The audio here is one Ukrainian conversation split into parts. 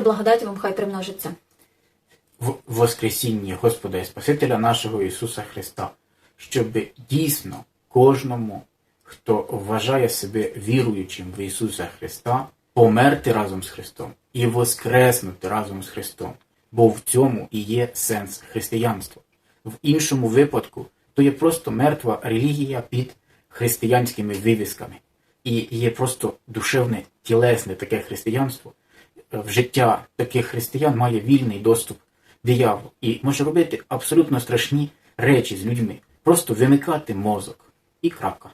і благодать вам хай примножиться. в Воскресінні Господа і Спасителя нашого Ісуса Христа, щоб дійсно кожному, хто вважає себе віруючим в Ісуса Христа, померти разом з Христом і воскреснути разом з Христом, бо в цьому і є сенс християнства. В іншому випадку то є просто мертва релігія під християнськими вивісками. І є просто душевне, тілесне таке християнство, в життя таких християн має вільний доступ диявол і може робити абсолютно страшні речі з людьми. Просто вимикати мозок. І крапка.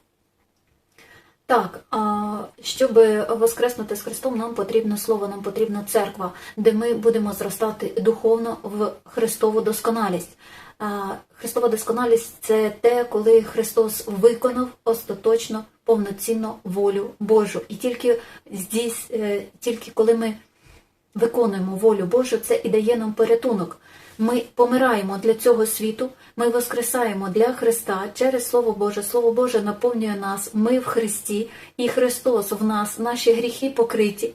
Так, а щоб воскреснути з Христом, нам потрібно слово, нам потрібна церква, де ми будемо зростати духовно в Христову досконалість. Христова досконалість це те, коли Христос виконав остаточно повноцінно волю Божу. І тільки здійс, е, тільки коли ми виконуємо волю Божу, це і дає нам порятунок. Ми помираємо для цього світу, ми воскресаємо для Христа через Слово Боже. Слово Боже наповнює нас. Ми в Христі, і Христос в нас, наші гріхи покриті,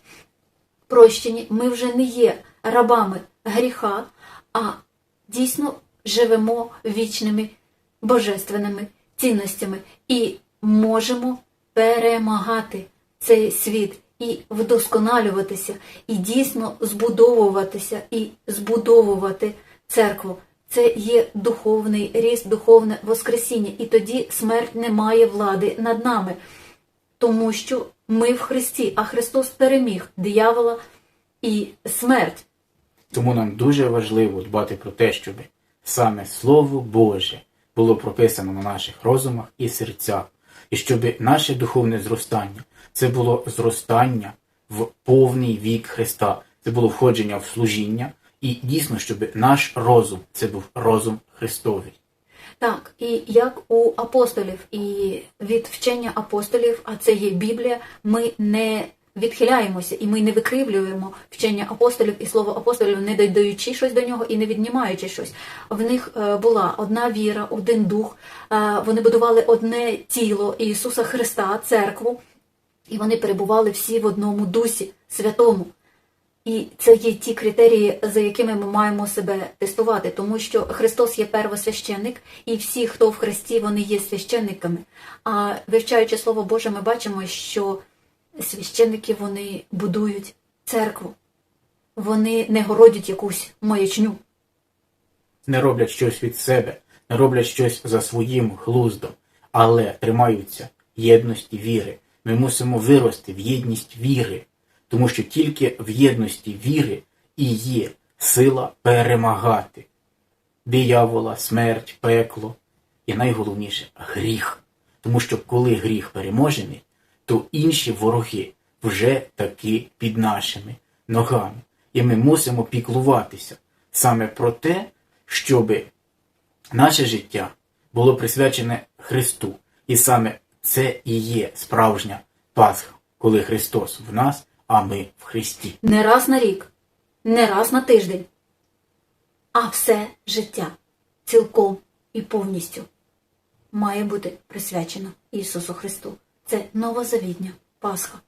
прощені. Ми вже не є рабами гріха, а дійсно живемо вічними божественними цінностями і можемо перемагати цей світ і вдосконалюватися, і дійсно збудовуватися, і збудовувати церкву. Це є духовний ріст, духовне воскресіння, і тоді смерть не має влади над нами, тому що ми в Христі, а Христос переміг диявола і смерть. Тому нам дуже важливо дбати про те, щоб саме Слово Боже було прописано на наших розумах і серцях, і щоб наше духовне зростання це було зростання в повний вік Христа, це було входження в служіння, і дійсно, щоб наш розум це був розум Христовий. Так, і як у апостолів, і від вчення апостолів, а це є Біблія, ми не відхиляємося і ми не викривлюємо вчення апостолів і слово апостолів, не додаючи щось до нього і не віднімаючи щось. В них е, була одна віра, один дух. е, Вони будували одне тіло Ісуса Христа, церкву, і вони перебували всі в одному дусі святому. І це є ті критерії, за якими ми маємо себе тестувати, тому що Христос є первосвященник, і всі, хто в Христі, вони є священниками. А вивчаючи Слово Боже, ми бачимо, що священники вони будують церкву, вони не городять якусь маячню. не роблять щось від себе, не роблять щось за своїм глуздом, але тримаються єдності віри. Ми мусимо вирости в єдність віри, тому що тільки в єдності віри і є сила перемагати диявола, смерть, пекло і найголовніше гріх. Тому що коли гріх переможений, то інші вороги вже таки під нашими ногами. І ми мусимо піклуватися саме про те, щоб наше життя було присвячене Христу. І саме це і є справжня Пасха, коли Христос в нас, а ми в Христі. Не раз на рік, не раз на тиждень, а все життя цілком і повністю має бути присвячено Ісусу Христу. Це новозавітня Пасха.